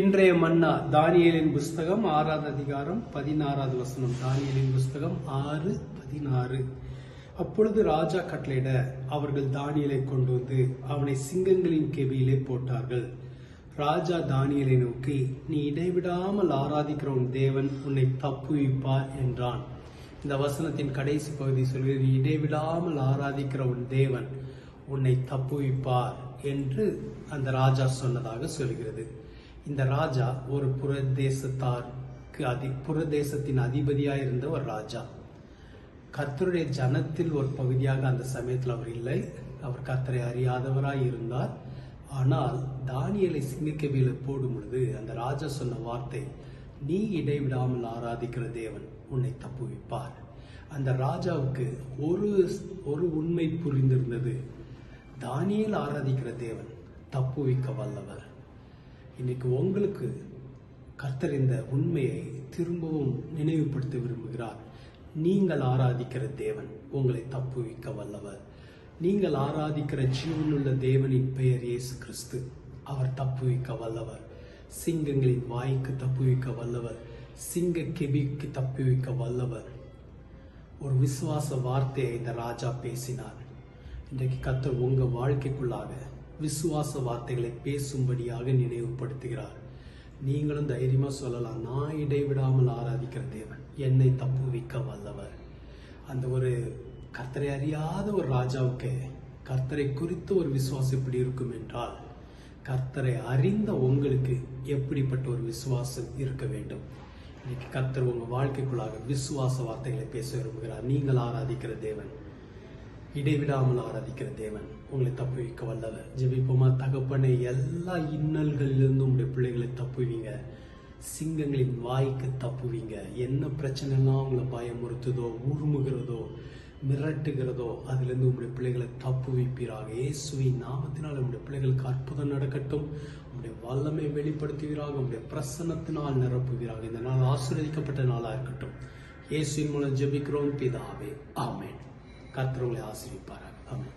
இன்றைய மன்னா தானியலின் புஸ்தகம் ஆறாவது அதிகாரம் பதினாறாவது வசனம். தானியலின் புஸ்தகம் ஆறு பதினாறு. அப்பொழுது ராஜா கட்டளையிட அவர்கள் தானியலை கொண்டு வந்து அவனை சிங்கங்களின் கெவியிலே போட்டார்கள். ராஜா தானியலை நோக்கி நீ இடைவிடாமல் ஆராதிக்கிற உன் தேவன் உன்னை தப்புவிப்பார் என்றான். இந்த வசனத்தின் கடைசி பகுதி சொல்கிறது நீ இடைவிடாமல் ஆராதிக்கிற உன் தேவன் உன்னை தப்புவிப்பார் என்று அந்த ராஜா சொன்னதாக சொல்கிறது. இந்த ராஜா ஒரு புரதேசத்தாருக்கு அதி புறதேசத்தின் அதிபதியாக இருந்த ஒரு ராஜா. கர்த்தருடைய ஜனத்தில் ஒரு பகுதியாக அந்த சமயத்தில் அவர் இல்லை. அவர் கர்த்தரை அறியாதவராய் இருந்தார். ஆனால் தானியலை சிங்கக்கவியில போடும் பொழுது அந்த ராஜா சொன்ன வார்த்தை நீ இடைவிடாமல் ஆராதிக்கிற தேவன் உன்னை தப்புவிப்பார். அந்த ராஜாவுக்கு ஒரு ஒரு உண்மை புரிந்திருந்தது. தானியல் ஆராதிக்கிற தேவன் தப்புவிக்க வல்லவர். இன்னைக்கு உங்களுக்கு கர்த்தர் இந்த உண்மையை திரும்பவும் நினைவுபடுத்த விரும்புகிறார். நீங்கள் ஆராதிக்கிற தேவன் உங்களை தப்புவிக்க வல்லவர். நீங்கள் ஆராதிக்கிற ஜீவனுள்ள தேவனின் பெயர் இயேசு கிறிஸ்து. அவர் தப்புவிக்க வல்லவர். சிங்கங்களின் வாய்க்கு தப்புவிக்க வல்லவர். சிங்க கெபிக்கு தப்புவிக்க வல்லவர். ஒரு விசுவாச வார்த்தையை இந்த ராஜா பேசினார். இன்றைக்கு கர்த்தர் உங்கள் வாழ்க்கைக்குள்ளாக விசுவாச வார்த்தைகளை பேசும்படியாக நினைவுபடுத்துகிறார். நீங்களும் தைரியமா சொல்லலாம் நான் இடைவிடாமல் ஆராதிக்கிற தேவன் என்னை தப்புவிக்க வல்லவர். அந்த ஒரு கர்த்தரை அறியாத ஒரு ராஜாவுக்கு கர்த்தரை குறித்து ஒரு விசுவாசம் எப்படி இருக்கும் என்றால் கர்த்தரை அறிந்த உங்களுக்கு எப்படிப்பட்ட ஒரு விசுவாசம் இருக்க வேண்டும்? இன்னைக்கு கர்த்தர் உங்க வாழ்க்கைக்குள்ளாக விசுவாச வார்த்தைகளை பேச விரும்புகிறார். நீங்கள் ஆராதிக்கிற தேவன் இடைவிடாமல் ஆராதிக்கிற தேவன் உங்களை தப்புவிக்க வல்லவர். ஜெபிப்போமா? தகப்பனை எல்லா இன்னல்களிலிருந்தும் உங்களுடைய பிள்ளைகளை தப்புவீங்க. சிங்கங்களின் வாய்க்கு தப்புவீங்க. என்ன பிரச்சனைலாம் உங்களை பயமுறுத்துதோ உருமுகிறதோ மிரட்டுகிறதோ அதுலேருந்து உங்களுடைய பிள்ளைகளை தப்புவிப்பீராக. இயேசுவின் நாமத்தினால் உங்களுடைய பிள்ளைகளுக்கு அற்புதம் நடக்கட்டும். உங்களுடைய வல்லமை வெளிப்படுத்துவீராக. உங்களுடைய பிரசன்னத்தினால் நிரப்புவீராக. இந்த நாள் ஆசீர்வதிக்கப்பட்ட நாளாக இருக்கட்டும். இயேசுவின் மூலம் ஜெபிக்கிறோம். பிதாவே ஆமேன். கர்த்தர் உங்களை ஆசீர்விப்பாராக ஆமென்